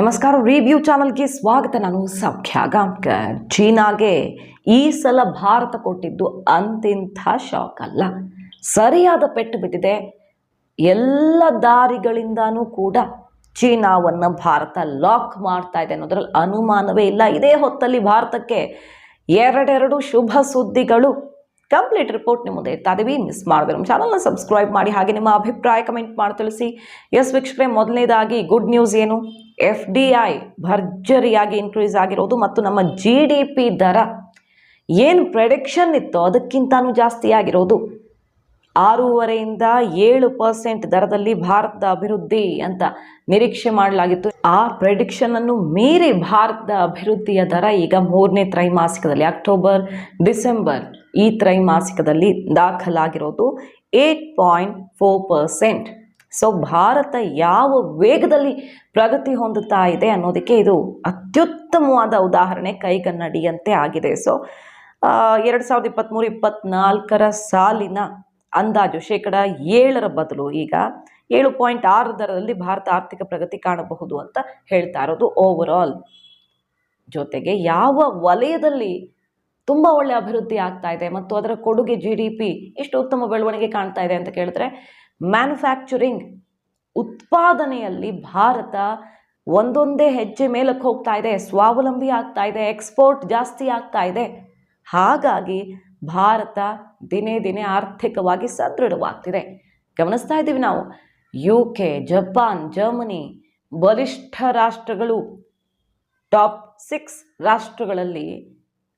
ನಮಸ್ಕಾರ ರಿವ್ಯೂ ಚಾನಲ್ಗೆ ಸ್ವಾಗತ. ನಾನು ಸೌಖ್ಯ ಗಾಂಕರ್ ಚೀನಾಗೆ ಈ ಸಲ ಭಾರತ ಕೊಟ್ಟಿದ್ದು ಅಂತಿಂಥ ಶಾಕ್ ಅಲ್ಲ. ಸರಿಯಾದ ಪೆಟ್ಟು ಬಿದ್ದಿದೆ. ಎಲ್ಲ ದಾರಿಗಳಿಂದನೂ ಕೂಡ ಚೀನಾವನ್ನು ಭಾರತ ಲಾಕ್ ಮಾಡ್ತಾ ಇದೆ ಅನ್ನೋದ್ರಲ್ಲಿ ಅನುಮಾನವೇ ಇಲ್ಲ. ಇದೇ ಹೊತ್ತಲ್ಲಿ ಭಾರತಕ್ಕೆ ಎರಡೆರಡು ಶುಭ ಸುದ್ದಿಗಳು ಕಂಪ್ಲೀಟ್ ರಿಪೋರ್ಟ್ ನಿಮ್ಮ ಮುಂದೆ ಇರ್ತಾ ಇದೀವಿ. ಮಿಸ್ ಮಾಡಿದ್ರೆ ನಮ್ಮ ಚಾನಲ್ನ ಸಬ್ಸ್ಕ್ರೈಬ್ ಮಾಡಿ ಹಾಗೆ ನಿಮ್ಮ ಅಭಿಪ್ರಾಯ ಕಮೆಂಟ್ ಮಾಡಿ ತಿಳಿಸಿ. ಎಸ್ ವೀಕ್ಷಕರೇ, ಮೊದಲನೇದಾಗಿ ಗುಡ್ ನ್ಯೂಸ್ ಏನು? ಎಫ್ ಡಿ ಐ ಭರ್ಜರಿಯಾಗಿ ಇನ್ಕ್ರೀಸ್ ಆಗಿರೋದು ಮತ್ತು ನಮ್ಮ ಜಿ ಡಿ ಪಿ ದರ ಏನು ಪ್ರೆಡಿಕ್ಷನ್ ಇತ್ತೋ ಅದಕ್ಕಿಂತನೂ ಜಾಸ್ತಿ ಆಗಿರೋದು. ಆರೂವರೆಯಿಂದ ಏಳು ಪರ್ಸೆಂಟ್ ದರದಲ್ಲಿ ಭಾರತದ ಅಭಿವೃದ್ಧಿ ಅಂತ ನಿರೀಕ್ಷೆ ಮಾಡಲಾಗಿತ್ತು. ಆ ಪ್ರೆಡಿಕ್ಷನ್ ಅನ್ನು ಮೀರಿ ಭಾರತದ ಅಭಿವೃದ್ಧಿಯ ದರ ಈಗ ಮೂರನೇ ತ್ರೈಮಾಸಿಕದಲ್ಲಿ ಅಕ್ಟೋಬರ್ ಡಿಸೆಂಬರ್ ಈ ತ್ರೈಮಾಸಿಕದಲ್ಲಿ ದಾಖಲಾಗಿರೋದು eight point four percent. So Bharat ಯಾವ ವೇಗದಲ್ಲಿ ಪ್ರಗತಿ ಹೊಂದುತ್ತಾ ಇದೆ ಅನ್ನೋದಕ್ಕೆ ಇದು ಅತ್ಯುತ್ತಮವಾದ ಉದಾಹರಣೆ ಕೈಗನ್ನಡಿಯಂತೆ ಆಗಿದೆ. ಸೊ ಎರಡು ಸಾವಿರದ ಇಪ್ಪತ್ತ್ಮೂರು, ಇಪ್ಪತ್ತ್ನಾಲ್ಕರ ಸಾಲಿನ ಅಂದಾಜು ಶೇಕಡ ಏಳರ ಬದಲು ಈಗ ಏಳು ಪಾಯಿಂಟ್ ಆರು ದರದಲ್ಲಿ ಭಾರತ ಆರ್ಥಿಕ ಪ್ರಗತಿ ಕಾಣಬಹುದು ಅಂತ ಹೇಳ್ತಾ ಇರೋದು ಓವರ್ ಜೊತೆಗೆ ಯಾವ ವಲಯದಲ್ಲಿ ತುಂಬ ಒಳ್ಳೆ ಅಭಿವೃದ್ಧಿ ಆಗ್ತಾ ಇದೆ ಮತ್ತು ಅದರ ಕೊಡುಗೆ ಜಿ ಡಿ ಪಿ ಎಷ್ಟು ಉತ್ತಮ ಬೆಳವಣಿಗೆ ಕಾಣ್ತಾ ಇದೆ ಅಂತ ಕೇಳಿದ್ರೆ ಮ್ಯಾನುಫ್ಯಾಕ್ಚರಿಂಗ್ ಉತ್ಪಾದನೆಯಲ್ಲಿ ಭಾರತ ಒಂದೊಂದೇ ಹೆಜ್ಜೆ ಮೇಲಕ್ಕೆ ಹೋಗ್ತಾ ಇದೆ, ಸ್ವಾವಲಂಬಿ ಆಗ್ತಾ ಇದೆ ಎಕ್ಸ್ಪೋರ್ಟ್ ಜಾಸ್ತಿ ಆಗ್ತಾ ಇದೆ. ಹಾಗಾಗಿ ಭಾರತ ದಿನೇ ದಿನೇ ಆರ್ಥಿಕವಾಗಿ ಸದೃಢವಾಗ್ತಿದೆ. ಗಮನಿಸ್ತಾ ಇದ್ದೀವಿ ನಾವು. ಯು ಕೆ ಜಪಾನ್ ಜರ್ಮನಿ ಬಲಿಷ್ಠ ರಾಷ್ಟ್ರಗಳು ಟಾಪ್ ಸಿಕ್ಸ್ ರಾಷ್ಟ್ರಗಳಲ್ಲಿ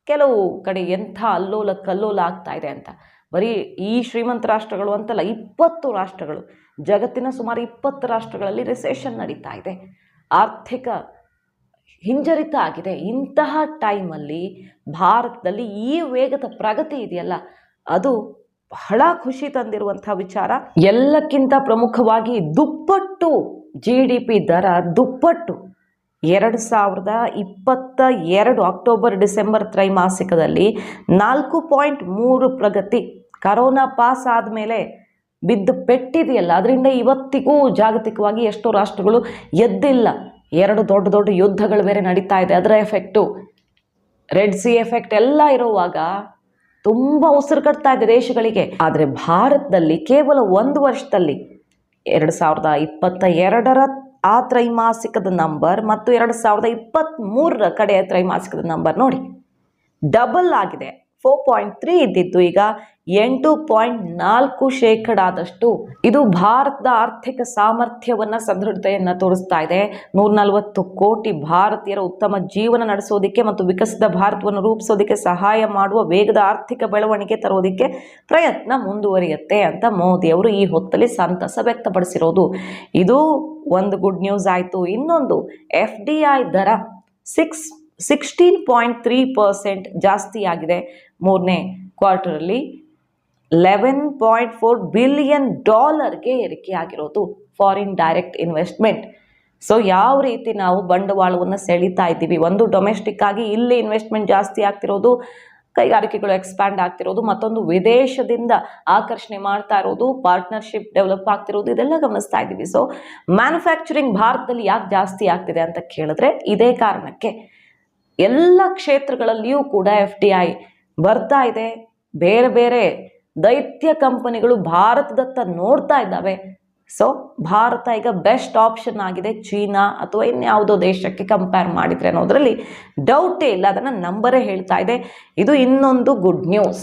ಕೆಲವು ಕಡೆ ಎಂಥ ಅಲ್ಲೋಲ ಕಲ್ಲೋಲ ಆಗ್ತಾ ಇದೆ ಅಂತ. ಬರೀ ಈ ಶ್ರೀಮಂತ ರಾಷ್ಟ್ರಗಳು ಅಂತಲ್ಲ, ಇಪ್ಪತ್ತು ರಾಷ್ಟ್ರಗಳು, ಜಗತ್ತಿನ ಸುಮಾರು ಇಪ್ಪತ್ತು ರಾಷ್ಟ್ರಗಳಲ್ಲಿ ರಿಸೆಷನ್ ನಡೀತಾ ಇದೆ. ಆರ್ಥಿಕ ಹಿಂಜರಿತ ಆಗಿದೆ. ಇಂತಹ ಟೈಮಲ್ಲಿ ಭಾರತದಲ್ಲಿ ಈ ವೇಗದ ಪ್ರಗತಿ ಇದೆಯಲ್ಲ, ಅದು ಬಹಳ ಖುಷಿ ತಂದಿರುವಂಥ ವಿಚಾರ. ಎಲ್ಲಕ್ಕಿಂತ ಪ್ರಮುಖವಾಗಿ ದುಪ್ಪಟ್ಟು ಜಿ ಡಿ ಪಿ ದರ, ದುಪ್ಪಟ್ಟು. ಎರಡು ಸಾವಿರದ ಇಪ್ಪತ್ತ ಎರಡು ಅಕ್ಟೋಬರ್ ಡಿಸೆಂಬರ್ ತ್ರೈಮಾಸಿಕದಲ್ಲಿ ನಾಲ್ಕು ಪಾಯಿಂಟ್ ಮೂರು ಪ್ರಗತಿ. ಕರೋನಾ ಪಾಸ್ ಆದಮೇಲೆ ಬಿದ್ದು ಪೆಟ್ಟಿದೆಯಲ್ಲ, ಅದರಿಂದ ಇವತ್ತಿಗೂ ಜಾಗತಿಕವಾಗಿ ಎಷ್ಟೋ ರಾಷ್ಟ್ರಗಳು ಎದ್ದಿಲ್ಲ. ಎರಡು ದೊಡ್ಡ ದೊಡ್ಡ ಯುದ್ಧಗಳು ಬೇರೆ ನಡೀತಾ ಇದೆ, ಅದರ ಎಫೆಕ್ಟು. ರೆಡ್ ಸಿ ಎಫೆಕ್ಟ್ ಎಲ್ಲ ಇರುವಾಗ ತುಂಬ ಉಸಿರು ಕಟ್ತಾ ಇದೆ ದೇಶಗಳಿಗೆ. ಆದರೆ ಭಾರತದಲ್ಲಿ ಕೇವಲ ಒಂದು ವರ್ಷದಲ್ಲಿ, ಎರಡು ಸಾವಿರದ ಇಪ್ಪತ್ತ ಎರಡರ ಆ ತ್ರೈಮಾಸಿಕದ ನಂಬರ್ ಮತ್ತು ಎರಡು ಸಾವಿರದ ಇಪ್ಪತ್ತ್ಮೂರರ ಕಡೆಯ ತ್ರೈಮಾಸಿಕದ ನಂಬರ್ ನೋಡಿ. ಡಬಲ್ ಆಗಿದೆ. ಫೋರ್ ಪಾಯಿಂಟ್ ತ್ರೀ ಇದ್ದಿದ್ದು ಈಗ ಎಂಟು ಪಾಯಿಂಟ್ ನಾಲ್ಕು ಶೇಕಡಾದಷ್ಟು ಇದು ಭಾರತದ ಆರ್ಥಿಕ ಸಾಮರ್ಥ್ಯವನ್ನು, ಸದೃಢತೆಯನ್ನು ತೋರಿಸ್ತಾ ಇದೆ. ನೂರ ನಲವತ್ತು ಕೋಟಿ ಭಾರತೀಯರ ಉತ್ತಮ ಜೀವನ ನಡೆಸೋದಕ್ಕೆ ಮತ್ತು ವಿಕಸಿತ ಭಾರತವನ್ನು ರೂಪಿಸೋದಕ್ಕೆ ಸಹಾಯ ಮಾಡುವ ವೇಗದ ಆರ್ಥಿಕ ಬೆಳವಣಿಗೆ ತರೋದಕ್ಕೆ ಪ್ರಯತ್ನ ಮುಂದುವರಿಯುತ್ತೆ ಅಂತ ಮೋದಿ ಅವರು ಈ ಹೊತ್ತಲ್ಲಿ ಸಂತಸ ವ್ಯಕ್ತಪಡಿಸಿರೋದು. ಇದು ಒಂದು ಗುಡ್ ನ್ಯೂಸ್ ಆಯಿತು. ಇನ್ನೊಂದು ಎಫ್ ದರ six sixteen point three percent ಜಾಸ್ತಿ ಆಗಿದೆ ಮೂರನೇ ಕ್ವಾರ್ಟರಲ್ಲಿ. ಲೆವೆನ್ ಪಾಯಿಂಟ್ ಫೋರ್ ಬಿಲಿಯನ್ ಡಾಲರ್ಗೆ ಏರಿಕೆ ಆಗಿರೋದು ಫಾರಿನ್ ಡೈರೆಕ್ಟ್ ಇನ್ವೆಸ್ಟ್ಮೆಂಟ್ ಸೊ ಯಾವ ರೀತಿ ನಾವು ಬಂಡವಾಳವನ್ನು ಸೆಳೀತಾ ಇದ್ದೀವಿ? ಒಂದು ಡೊಮೆಸ್ಟಿಕ್ ಆಗಿ ಇಲ್ಲಿ ಇನ್ವೆಸ್ಟ್ಮೆಂಟ್ ಜಾಸ್ತಿ ಆಗ್ತಿರೋದು, ಕೈಗಾರಿಕೆಗಳು ಎಕ್ಸ್ಪ್ಯಾಂಡ್ ಆಗ್ತಿರೋದು, ಮತ್ತೊಂದು ವಿದೇಶದಿಂದ ಆಕರ್ಷಣೆ ಮಾಡ್ತಾ ಇರೋದು ಪಾರ್ಟ್ನರ್ಶಿಪ್ ಡೆವಲಪ್ ಆಗ್ತಿರೋದು, ಇದೆಲ್ಲ ಗಮನಿಸ್ತಾ ಇದ್ದೀವಿ. ಸೊ ಮ್ಯಾನುಫ್ಯಾಕ್ಚರಿಂಗ್ ಭಾರತದಲ್ಲಿ ಯಾಕೆ ಜಾಸ್ತಿ ಆಗ್ತಿದೆ ಅಂತ ಕೇಳಿದ್ರೆ, ಇದೇ ಕಾರಣಕ್ಕೆ ಎಲ್ಲ ಕ್ಷೇತ್ರಗಳಲ್ಲಿಯೂ ಕೂಡ ಎಫ್ ಡಿ ಐ ಬರ್ತಾ ಇದೆ. ಬೇರೆ ಬೇರೆ ದೈತ್ಯ ಕಂಪನಿಗಳು ಭಾರತದತ್ತ ನೋಡ್ತಾ ಇದ್ದಾವೆ. ಸೊ ಭಾರತ ಈಗ ಬೆಸ್ಟ್ ಆಪ್ಷನ್ ಆಗಿದೆ. ಚೀನಾ ಅಥವಾ ಇನ್ಯಾವುದೋ ದೇಶಕ್ಕೆ ಕಂಪೇರ್ ಮಾಡಿದರೆ ಅನ್ನೋದರಲ್ಲಿ ಡೌಟೇ ಇಲ್ಲ. ಅದನ್ನು ನಂಬರೇ ಹೇಳ್ತಾ ಇದೆ. ಇದು ಇನ್ನೊಂದು ಗುಡ್ ನ್ಯೂಸ್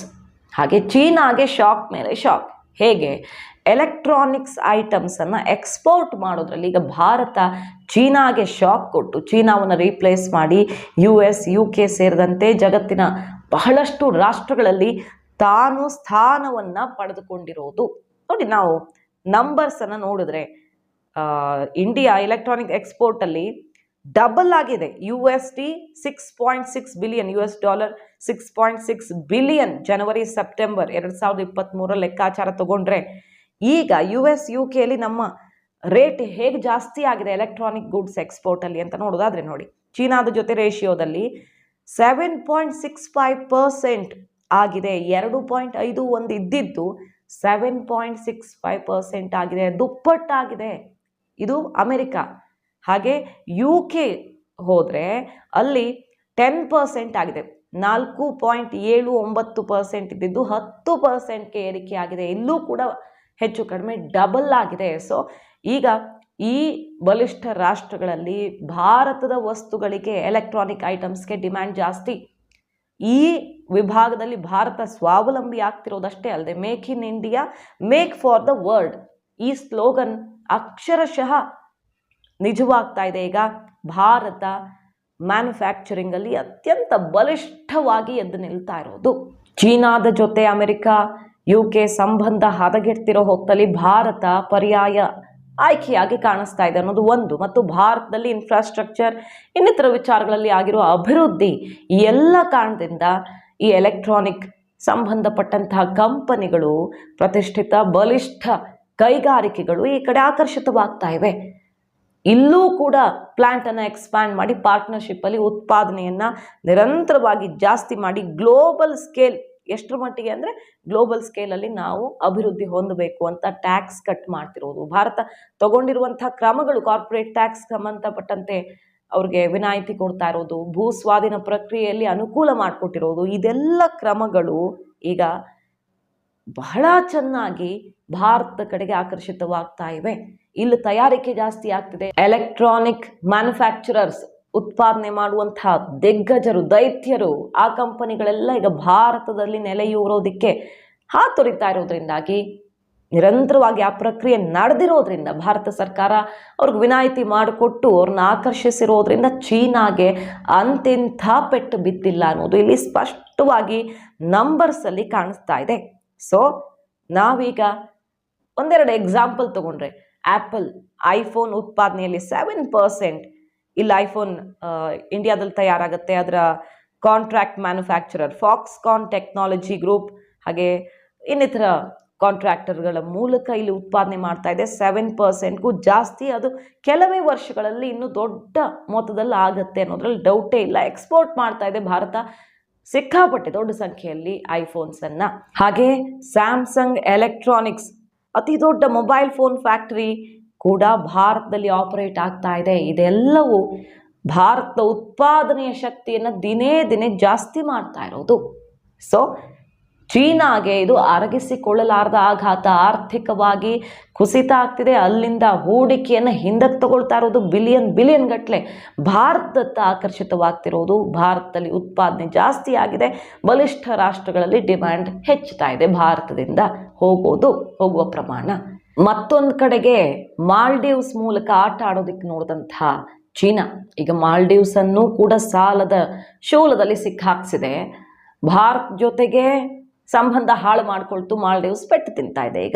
ಹಾಗೆ ಚೀನಾಗೆ ಶಾಕ್ ಮೇಲೆ ಶಾಕ್ ಹೇಗೆ? ಎಲೆಕ್ಟ್ರಾನಿಕ್ಸ್ ಐಟಮ್ಸನ್ನು ಎಕ್ಸ್ಪೋರ್ಟ್ ಮಾಡೋದ್ರಲ್ಲಿ ಈಗ ಭಾರತ ಚೀನಾಗೆ ಶಾಕ್ ಕೊಟ್ಟು ಚೀನಾವನ್ನು ರೀಪ್ಲೇಸ್ ಮಾಡಿ ಯು ಎಸ್ ಯು ಕೆ ಸೇರಿದಂತೆ ಜಗತ್ತಿನ ಬಹಳಷ್ಟು ರಾಷ್ಟ್ರಗಳಲ್ಲಿ ತಾನು ಸ್ಥಾನವನ್ನು ಪಡೆದುಕೊಂಡಿರೋದು. ನೋಡಿ ನಾವು ನಂಬರ್ಸನ್ನು ನೋಡಿದ್ರೆ ಇಂಡಿಯಾ ಎಲೆಕ್ಟ್ರಾನಿಕ್ ಎಕ್ಸ್ಪೋರ್ಟಲ್ಲಿ ಡಬಲ್ ಆಗಿದೆ. U S T six point six billion U S dollar six point six billion ಜನವರಿ ಸೆಪ್ಟೆಂಬರ್ ಎರಡು ಸಾವಿರದ ಇಪ್ಪತ್ತ್ಮೂರರ ಲೆಕ್ಕಾಚಾರ ತಗೊಂಡ್ರೆ, ಈಗ ಯು ಎಸ್ ಯು ಕೆಯಲ್ಲಿ ನಮ್ಮ ರೇಟ್ ಹೇಗೆ ಜಾಸ್ತಿ ಆಗಿದೆ ಎಲೆಕ್ಟ್ರಾನಿಕ್ ಗುಡ್ಸ್ ಎಕ್ಸ್ಪೋರ್ಟಲ್ಲಿ ಅಂತ ನೋಡೋದಾದ್ರೆ ನೋಡಿ. ಚೀನಾದ ಜೊತೆ ರೇಷಿಯೋದಲ್ಲಿ seven point six five percent ಆಗಿದೆ, ಎರಡು ಪಾಯಿಂಟ್ ಐದು ಒಂದು ಇದ್ದಿದ್ದು seven point six five percent ಆಗಿದೆ, ದುಪ್ಪಟ್ಟಾಗಿದೆ. ಇದು ಅಮೆರಿಕ. ಹಾಗೆ ಯು ಕೆ ಹೋದರೆ ಅಲ್ಲಿ ಟೆನ್ ಪರ್ಸೆಂಟ್ ಆಗಿದೆ, ನಾಲ್ಕು ಪಾಯಿಂಟ್ ಏಳು ಒಂಬತ್ತು ಪರ್ಸೆಂಟ್ ಇದ್ದಿದ್ದು ಹತ್ತು ಪರ್ಸೆಂಟ್ಗೆ ಏರಿಕೆ ಆಗಿದೆ, ಇಲ್ಲೂ ಕೂಡ ಹೆಚ್ಚು ಕಡಿಮೆ ಡಬಲ್ ಆಗಿದೆ. ಸೊ ಈಗ ಈ ಬಲಿಷ್ಠ ರಾಷ್ಟ್ರಗಳಲ್ಲಿ ಭಾರತದ ವಸ್ತುಗಳಿಗೆ ಎಲೆಕ್ಟ್ರಾನಿಕ್ ಐಟಮ್ಸ್ಗೆ ಡಿಮ್ಯಾಂಡ್ ಜಾಸ್ತಿ. ಈ ವಿಭಾಗದಲ್ಲಿ ಭಾರತ ಸ್ವಾವಲಂಬಿ ಆಗ್ತಿರೋದಷ್ಟೇ ಅಲ್ಲದೆ make in India make for the world ಈ ಸ್ಲೋಗನ್ ಅಕ್ಷರಶಃ ನಿಜವಾಗ್ತಾ ಇದೆ. ಈಗ ಭಾರತ ಮ್ಯಾನುಫ್ಯಾಕ್ಚರಿಂಗ್ ಅಲ್ಲಿ ಅತ್ಯಂತ ಬಲಿಷ್ಠವಾಗಿ ಎದ್ದು ನಿಲ್ತಾ ಇರೋದು. ಚೀನಾದ ಜೊತೆ ಅಮೆರಿಕ ಯು ಕೆ ಸಂಬಂಧ ಹದಗೆಡ್ತಿರೋ ಹೊತ್ತಲ್ಲಿ ಭಾರತ ಪರ್ಯಾಯ ಆಯ್ಕೆಯಾಗಿ ಕಾಣಿಸ್ತಾ ಇದೆ ಅನ್ನೋದು ಒಂದು. ಮತ್ತು ಭಾರತದಲ್ಲಿ ಇನ್ಫ್ರಾಸ್ಟ್ರಕ್ಚರ್ ಇನ್ನಿತರ ವಿಚಾರಗಳಲ್ಲಿ ಆಗಿರುವ ಅಭಿವೃದ್ಧಿ ಈ ಎಲ್ಲ ಕಾರಣದಿಂದ ಈ ಎಲೆಕ್ಟ್ರಾನಿಕ್ ಸಂಬಂಧಪಟ್ಟಂತಹ ಕಂಪನಿಗಳು, ಪ್ರತಿಷ್ಠಿತ ಬಲಿಷ್ಠ ಕೈಗಾರಿಕೆಗಳು ಈ ಕಡೆ ಆಕರ್ಷಿತವಾಗ್ತಾ ಇವೆ. ಇಲ್ಲೂ ಕೂಡ ಪ್ಲ್ಯಾಂಟನ್ನು ಎಕ್ಸ್ಪ್ಯಾಂಡ್ ಮಾಡಿ ಪಾರ್ಟ್ನರ್ಶಿಪ್ಪಲ್ಲಿ ಉತ್ಪಾದನೆಯನ್ನು ನಿರಂತರವಾಗಿ ಜಾಸ್ತಿ ಮಾಡಿ ಗ್ಲೋಬಲ್ ಸ್ಕೇಲ್ ಎಷ್ಟರ ಮಟ್ಟಿಗೆ ಅಂದರೆ ಗ್ಲೋಬಲ್ ಸ್ಕೇಲಲ್ಲಿ ನಾವು ಅಭಿವೃದ್ಧಿ ಹೊಂದಬೇಕು ಅಂತ ಟ್ಯಾಕ್ಸ್ ಕಟ್ ಮಾಡ್ತಿರೋದು. ಭಾರತ ತಗೊಂಡಿರುವಂಥ ಕ್ರಮಗಳು ಕಾರ್ಪೊರೇಟ್ ಟ್ಯಾಕ್ಸ್ ಸಂಬಂಧಪಟ್ಟಂತೆ ಅವ್ರಿಗೆ ವಿನಾಯಿತಿ ಕೊಡ್ತಾ ಇರೋದು, ಭೂ ಸ್ವಾಧೀನ ಪ್ರಕ್ರಿಯೆಯಲ್ಲಿ ಅನುಕೂಲ ಮಾಡಿಕೊಟ್ಟಿರೋದು, ಇದೆಲ್ಲ ಕ್ರಮಗಳು ಈಗ ಬಹಳ ಚೆನ್ನಾಗಿ ಭಾರತದ ಕಡೆಗೆ ಆಕರ್ಷಿತವಾಗ್ತಾ ಇವೆ. ಇಲ್ಲಿ ತಯಾರಿಕೆ ಜಾಸ್ತಿ ಆಗ್ತಿದೆ. ಎಲೆಕ್ಟ್ರಾನಿಕ್ ಮ್ಯಾನುಫ್ಯಾಕ್ಚರರ್ಸ್ ಉತ್ಪಾದನೆ ಮಾಡುವಂತಹ ದಿಗ್ಗಜರು, ದೈತ್ಯರು ಆ ಕಂಪನಿಗಳೆಲ್ಲ ಈಗ ಭಾರತದಲ್ಲಿ ನೆಲೆಯೂರೋದಕ್ಕೆ ಹಾತೊರಿತಾ ಇರೋದ್ರಿಂದಾಗಿ ನಿರಂತರವಾಗಿ ಆ ಪ್ರಕ್ರಿಯೆ ನಡೆದಿರೋದ್ರಿಂದ ಭಾರತ ಸರ್ಕಾರ ಅವ್ರಿಗೆ ವಿನಾಯಿತಿ ಮಾಡಿಕೊಟ್ಟು ಅವ್ರನ್ನ ಆಕರ್ಷಿಸಿರೋದ್ರಿಂದ ಚೀನಾಗೆ ಅಂತಿಂಥ ಪೆಟ್ಟು ಬಿದ್ದಿಲ್ಲ ಅನ್ನೋದು ಇಲ್ಲಿ ಸ್ಪಷ್ಟವಾಗಿ ನಂಬರ್ಸಲ್ಲಿ ಕಾಣಿಸ್ತಾ ಇದೆ. ಸೊ ನಾವೀಗ ಒಂದೆರಡು ಎಕ್ಸಾಂಪಲ್ ತಗೊಂಡ್ರೆ ಆ್ಯಪಲ್ ಐಫೋನ್ ಉತ್ಪಾದನೆಯಲ್ಲಿ ಸೆವೆನ್ ಪರ್ಸೆಂಟ್ ಇಲ್ಲಿ ಐಫೋನ್ ಇಂಡಿಯಾದಲ್ಲಿ ತಯಾರಾಗುತ್ತೆ. ಅದರ contract manufacturer Foxconn technology group ಹಾಗೆ ಇನ್ನಿತರ ಕಾಂಟ್ರಾಕ್ಟರ್ಗಳ ಮೂಲಕ ಇಲ್ಲಿ ಉತ್ಪಾದನೆ ಮಾಡ್ತಾ ಇದೆ. ಸೆವೆನ್ ಪರ್ಸೆಂಟ್ಗೂ ಜಾಸ್ತಿ. ಅದು ಕೆಲವೇ ವರ್ಷಗಳಲ್ಲಿ ಇನ್ನೂ ದೊಡ್ಡ ಮೊತ್ತದಲ್ಲಿ ಆಗುತ್ತೆ ಅನ್ನೋದ್ರಲ್ಲಿ ಡೌಟೇ ಇಲ್ಲ. ಎಕ್ಸ್ಪೋರ್ಟ್ ಮಾಡ್ತಾ ಇದೆ. ಭಾರತ ಸಿಕ್ಕಾಪಟ್ಟೆ ದೊಡ್ಡ ಸಂಖ್ಯೆಯಲ್ಲಿ ಐಫೋನ್ಸನ್ನು ಹಾಗೆ ಸ್ಯಾಮ್ಸಂಗ್ ಎಲೆಕ್ಟ್ರಾನಿಕ್ಸ್ ಅತಿ ದೊಡ್ಡ ಮೊಬೈಲ್ ಫೋನ್ ಫ್ಯಾಕ್ಟರಿ ಕೂಡ ಭಾರತದಲ್ಲಿ ಆಪರೇಟ್ ಆಗ್ತಾ ಇದೆ. ಇದೆಲ್ಲವೂ ಭಾರತದ ಉತ್ಪಾದನೆಯ ಶಕ್ತಿಯನ್ನು ದಿನೇ ದಿನೇ ಜಾಸ್ತಿ ಮಾಡ್ತಾ ಇರೋದು. ಸೊ ಚೀನಾಗೆ ಇದು ಅರಗಿಸಿಕೊಳ್ಳಲಾರದ ಆಘಾತ. ಆರ್ಥಿಕವಾಗಿ ಕುಸಿತ ಆಗ್ತಿದೆ. ಅಲ್ಲಿಂದ ಹೂಡಿಕೆಯನ್ನು ಹಿಂದಕ್ಕೆ ತಗೊಳ್ತಾ ಇರೋದು ಬಿಲಿಯನ್ ಬಿಲಿಯನ್ ಗಟ್ಟಲೆ ಭಾರತದತ್ತ ಆಕರ್ಷಿತವಾಗ್ತಿರೋದು. ಭಾರತದಲ್ಲಿ ಉತ್ಪಾದನೆ ಜಾಸ್ತಿ ಆಗಿದೆ. ಬಲಿಷ್ಠ ರಾಷ್ಟ್ರಗಳಲ್ಲಿ ಡಿಮ್ಯಾಂಡ್ ಹೆಚ್ಚುತ್ತಾ ಇದೆ. ಭಾರತದಿಂದ ಹೋಗೋದು, ಹೋಗುವ ಪ್ರಮಾಣ. ಮತ್ತೊಂದು ಕಡೆಗೆ ಮಾಲ್ಡೀವ್ಸ್ ಮೂಲಕ ಆಟ ಆಡೋದಕ್ಕೆ ನೋಡಿದಂಥ ಚೀನಾ. ಈಗ ಮಾಲ್ಡೀವ್ಸ್ ಅನ್ನು ಕೂಡ ಸಾಲದ ಶೂಲದಲ್ಲಿ ಸಿಕ್ಕಾಕ್ಸಿದೆ. ಭಾರತ್ ಜೊತೆಗೆ ಸಂಬಂಧ ಹಾಳು ಮಾಡಿಕೊಳ್ತು ಮಾಲ್ಡೀವ್ಸ್ ಪೆಟ್ಟು ತಿಂತಾ ಇದೆ. ಈಗ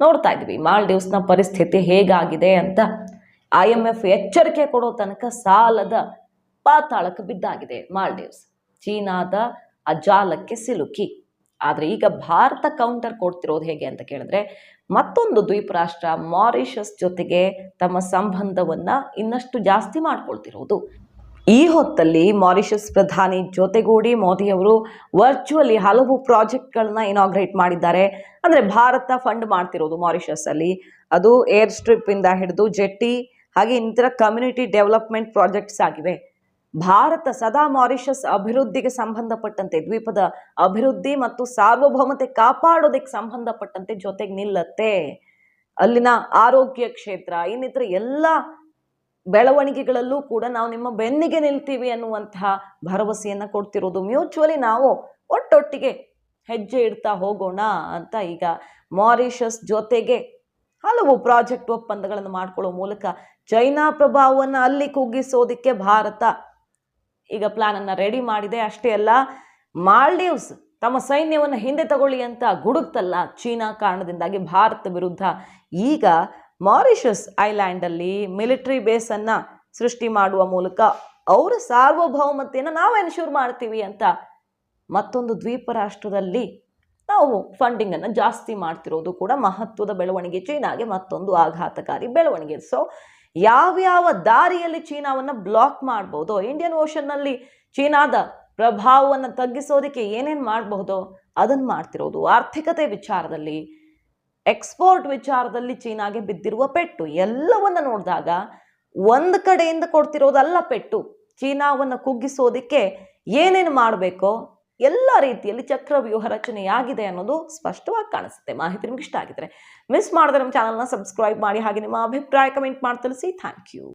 ನೋಡ್ತಾ ಇದ್ವಿ ಮಾಲ್ಡೀವ್ಸ್ನ ಪರಿಸ್ಥಿತಿ ಹೇಗಾಗಿದೆ ಅಂತ. ಐ ಎಂ ಎಫ್ ಎಚ್ಚರಿಕೆ ಕೊಡೋ ತನಕ ಸಾಲದ ಪಾತಾಳಕ್ಕೆ ಬಿದ್ದಾಗಿದೆ ಮಾಲ್ಡೀವ್ಸ್. ಚೀನಾದ ಅಜಾಲಕ್ಕೆ ಜಾಲಕ್ಕೆ ಸಿಲುಕಿ. ಆದರೆ ಈಗ ಭಾರತ ಕೌಂಟರ್ ಕೊಡ್ತಿರೋದು ಹೇಗೆ ಅಂತ ಕೇಳಿದ್ರೆ, ಮತ್ತೊಂದು ದ್ವೀಪ ರಾಷ್ಟ್ರ ಮಾರಿಷಸ್ ಜೊತೆಗೆ ತಮ್ಮ ಸಂಬಂಧವನ್ನು ಇನ್ನಷ್ಟು ಜಾಸ್ತಿ ಮಾಡ್ಕೊಳ್ತಿರೋದು. ಈ ಹೊತ್ತಲ್ಲಿ ಮಾರಿಷಸ್ ಪ್ರಧಾನಿ ಜೊತೆಗೂಡಿ ಮೋದಿಯವರು ವರ್ಚುವಲಿ ಹಲವು ಪ್ರಾಜೆಕ್ಟ್ಗಳನ್ನ ಇನಾಗ್ರೇಟ್ ಮಾಡಿದ್ದಾರೆ. ಅಂದರೆ ಭಾರತ ಫಂಡ್ ಮಾಡ್ತಿರೋದು ಮಾರಿಷಸ್ ಅಲ್ಲಿ. ಅದು ಏರ್ ಸ್ಟ್ರಿಪ್ ಇಂದ ಹಿಡಿದು ಜೆಟ್ಟಿ, ಹಾಗೆ ಇನ್ನಿತರ ಕಮ್ಯುನಿಟಿ ಡೆವಲಪ್ಮೆಂಟ್ ಪ್ರಾಜೆಕ್ಟ್ಸ್ ಆಗಿವೆ. ಭಾರತ ಸದಾ ಮಾರಿಷಸ್ ಅಭಿವೃದ್ಧಿಗೆ ಸಂಬಂಧಪಟ್ಟಂತೆ, ದ್ವೀಪದ ಅಭಿವೃದ್ಧಿ ಮತ್ತು ಸಾರ್ವಭೌಮತೆ ಕಾಪಾಡೋದಕ್ಕೆ ಸಂಬಂಧಪಟ್ಟಂತೆ ಜೊತೆಗೆ ನಿಲ್ಲತ್ತೆ. ಅಲ್ಲಿನ ಆರೋಗ್ಯ ಕ್ಷೇತ್ರ, ಇನ್ನಿತರ ಎಲ್ಲ ಬೆಳವಣಿಗೆಗಳಲ್ಲೂ ಕೂಡ ನಾವು ನಿಮ್ಮ ಬೆನ್ನಿಗೆ ನಿಲ್ತೀವಿ ಅನ್ನುವಂತಹ ಭರವಸೆಯನ್ನು ಕೊಡ್ತಿರೋದು. ಮ್ಯೂಚುವಲಿ ನಾವು ಒಟ್ಟೊಟ್ಟಿಗೆ ಹೆಜ್ಜೆ ಇಡ್ತಾ ಹೋಗೋಣ ಅಂತ ಈಗ ಮಾರಿಷಸ್ ಜೊತೆಗೆ ಹಲವು ಪ್ರಾಜೆಕ್ಟ್ ಒಪ್ಪಂದಗಳನ್ನು ಮಾಡ್ಕೊಳ್ಳೋ ಮೂಲಕ ಚೈನಾ ಪ್ರಭಾವವನ್ನು ಅಲ್ಲಿ ಕುಗ್ಗಿಸೋದಕ್ಕೆ ಭಾರತ ಈಗ ಪ್ಲಾನನ್ನು ರೆಡಿ ಮಾಡಿದೆ. ಅಷ್ಟೇ ಅಲ್ಲ, ಮಾಲ್ಡೀವ್ಸ್ ತಮ್ಮ ಸೈನ್ಯವನ್ನು ಹಿಂದೆ ತಗೊಳ್ಳಿ ಅಂತ ಗುಡುಕ್ತಲ್ಲ ಚೀನಾ ಕಾರಣದಿಂದಾಗಿ ಭಾರತ ವಿರುದ್ಧ. ಈಗ ಮಾರಿಷಸ್ ಐಲ್ಯಾಂಡಲ್ಲಿ ಮಿಲಿಟರಿ ಬೇಸನ್ನು ಸೃಷ್ಟಿ ಮಾಡುವ ಮೂಲಕ ಅವರ ಸಾರ್ವಭೌಮತೆಯನ್ನು ನಾವು ಎನ್ಶೂರ್ ಮಾಡ್ತೀವಿ ಅಂತ ಮತ್ತೊಂದು ದ್ವೀಪ ರಾಷ್ಟ್ರದಲ್ಲಿ ನಾವು ಫಂಡಿಂಗನ್ನು ಜಾಸ್ತಿ ಮಾಡ್ತಿರೋದು ಕೂಡ ಮಹತ್ವದ ಬೆಳವಣಿಗೆ, ಚೀನಾಗೆ ಮತ್ತೊಂದು ಆಘಾತಕಾರಿ ಬೆಳವಣಿಗೆ. ಸೊ ಯಾವ್ಯಾವ ದಾರಿಯಲ್ಲಿ ಚೀನಾವನ್ನು ಬ್ಲಾಕ್ ಮಾಡ್ಬೋದು? ಇಂಡಿಯನ್ ಓಷನ್ನಲ್ಲಿ ಚೀನಾದ ಪ್ರಭಾವವನ್ನು ತಗ್ಗಿಸೋದಕ್ಕೆ ಏನೇನು ಮಾಡಬಹುದೋ ಅದನ್ನು ಮಾಡ್ತಿರೋದು. ಆರ್ಥಿಕತೆ ವಿಚಾರದಲ್ಲಿ, ಎಕ್ಸ್ಪೋರ್ಟ್ ವಿಚಾರದಲ್ಲಿ ಚೀನಾಗೆ ಬಿದ್ದಿರುವ ಪೆಟ್ಟು. ಎಲ್ಲವನ್ನ ನೋಡಿದಾಗ ಒಂದು ಕಡೆಯಿಂದ ಕೊಡ್ತಿರೋದಲ್ಲ ಪೆಟ್ಟು. ಚೀನಾವನ್ನು ಕುಗ್ಗಿಸೋದಕ್ಕೆ ಏನೇನು ಮಾಡಬೇಕೋ ಎಲ್ಲ ರೀತಿಯಲ್ಲಿ ಚಕ್ರವ್ಯೂಹ ರಚನೆಯಾಗಿದೆ ಅನ್ನೋದು ಸ್ಪಷ್ಟವಾಗಿ ಕಾಣಿಸುತ್ತೆ. ಮಾಹಿತಿ ನಿಮ್ಗೆ ಇಷ್ಟ ಆಗಿದ್ರೆ ಮಿಸ್ ಮಾಡಿದ್ರೆ ನಮ್ಮ ಚಾನಲ್ನ ಸಬ್ಸ್ಕ್ರೈಬ್ ಮಾಡಿ ಹಾಗೆ ನಿಮ್ಮ ಅಭಿಪ್ರಾಯ ಕಮೆಂಟ್ ಮಾಡಿ ತಿಳಿಸಿ. Thank you